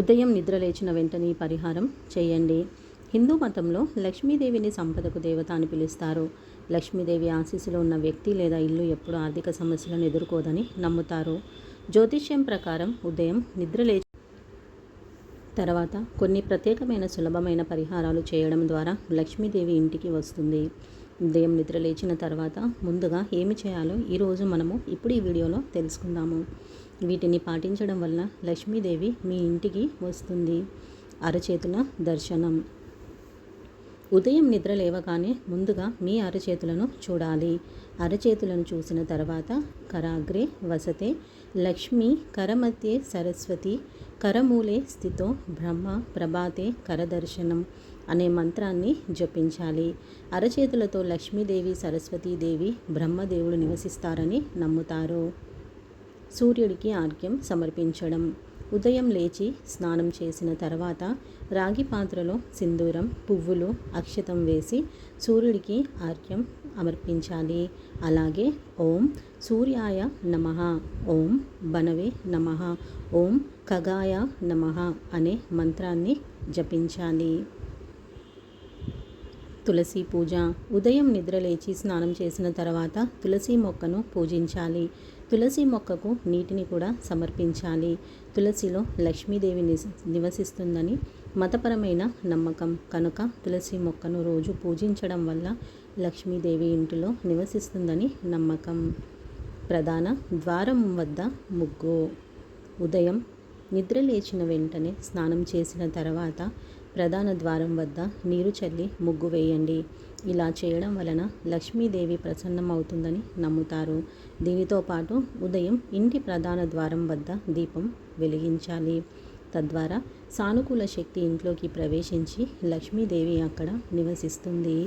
ఉదయం నిద్రలేచిన వెంటనే పరిహారం చేయండి. హిందూ మతంలో లక్ష్మీదేవిని సంపదకు దేవత అని పిలుస్తారు. లక్ష్మీదేవి ఆశీస్సులో ఉన్న వ్యక్తి లేదా ఇల్లు ఎప్పుడు ఆర్థిక సమస్యలను ఎదుర్కోదని నమ్ముతారు. జ్యోతిష్యం ప్రకారం ఉదయం నిద్రలే తర్వాత కొన్ని ప్రత్యేకమైన సులభమైన పరిహారాలు చేయడం ద్వారా లక్ష్మీదేవి ఇంటికి వస్తుంది. ఉదయం నిద్ర లేచిన తర్వాత ముందుగా ఏమి చేయాలో ఈరోజు మనము ఇప్పుడు ఈ వీడియోలో తెలుసుకుందాము. వీటిని పాటించడం వల్ల లక్ష్మీదేవి మీ ఇంటికి వస్తుంది. అరచేతుల దర్శనం. ఉదయం నిద్ర లేవగానే ముందుగా మీ అరచేతులను చూడాలి. అరచేతులను చూసిన తర్వాత కరాగ్రే వసతే లక్ష్మి కరమధ్యే సరస్వతి కరమూలే స్థితో బ్రహ్మ ప్రభాతే కరదర్శనం అనే మంత్రాన్ని జపించాలి. అరచేతులతో లక్ష్మీదేవి సరస్వతీదేవి బ్రహ్మదేవుడు నివసిస్తారని నమ్ముతారు. సూర్యుడికి ఆర్ఘ్యం సమర్పించడం. ఉదయం లేచి స్నానం చేసిన తర్వాత రాగి పాత్రలో సింధూరం పువ్వులు అక్షతం వేసి సూర్యుడికి ఆర్క్యం అమర్పించాలి. అలాగే ఓం సూర్యాయ నమ ఓం బనవే నమ ఓం ఖగాయ నమ అనే మంత్రాన్ని జపించాలి. తులసి పూజ. ఉదయం నిద్రలేచి స్నానం చేసిన తర్వాత తులసి మొక్కను పూజించాలి. తులసి మొక్కకు నీటిని కూడా సమర్పించాలి. తులసిలో లక్ష్మీదేవి నివసిస్తుందని మతపరమైన నమ్మకం. కనుక తులసి మొక్కను రోజు పూజించడం వల్ల లక్ష్మీదేవి ఇంటిలో నివసిస్తుందని నమ్మకం. ప్రధాన ద్వారం వద్ద ముగ్గు. ఉదయం నిద్ర లేచిన వెంటనే స్నానం చేసిన తర్వాత ప్రధాన ద్వారం వద్ద నీరు చల్లి ముగ్గు వేయండి. ఇలా చేయడం వలన లక్ష్మీదేవి ప్రసన్నమవుతుందని నమ్ముతారు. దీనితో పాటు ఉదయం ఇంటి ప్రధాన ద్వారం వద్ద దీపం వెలిగించాలి. తద్వారా సానుకూల శక్తి ఇంట్లోకి ప్రవేశించి లక్ష్మీదేవి అక్కడ నివసిస్తుంది.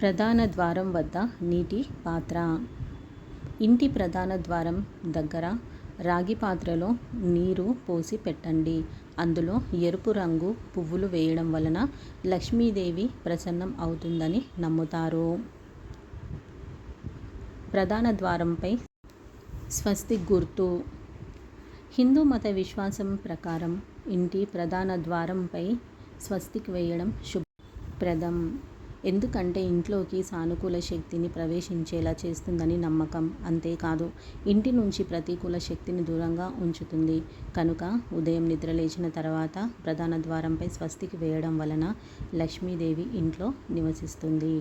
ప్రధాన ద్వారం వద్ద నీటి పాత్ర. ఇంటి ప్రధాన ద్వారం దగ్గర రాగి పాత్రలో నీరు పోసి పెట్టండి. అందులో ఎరుపు రంగు పువ్వులు వేయడం వలన లక్ష్మీదేవి ప్రసన్నం అవుతుందని నమ్ముతారు. ప్రధాన ద్వారంపై స్వస్తి గుర్తు. హిందూ మత విశ్వాసం ప్రకారం ఇంటి ప్రధాన ద్వారంపై స్వస్తిక్ వేయడం శుభప్రదం. ఎందుకంటే ఇంట్లోకి సానుకూల శక్తిని ప్రవేశించేలా చేస్తుందని నమ్మకం అంతేకాదు ఇంటి నుంచి ప్రతికూల శక్తిని దూరంగా ఉంచుతుంది. కనుక ఉదయం నిద్ర లేచిన తర్వాత ప్రధాన ద్వారంపై స్వస్తికి వేయడం వలన లక్ష్మీదేవి ఇంట్లో నివసిస్తుంది.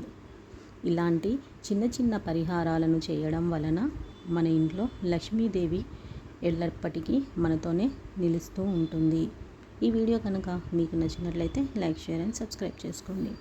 ఇలాంటి చిన్న చిన్న పరిహారాలను చేయడం వలన మన ఇంట్లో లక్ష్మీదేవి ఎల్లప్పటికీ మనతోనే నిలుస్తూ ఉంటుంది. ఈ వీడియో కనుక మీకు నచ్చినట్లయితే లైక్ షేర్ అండ్ సబ్స్క్రైబ్ చేసుకోండి.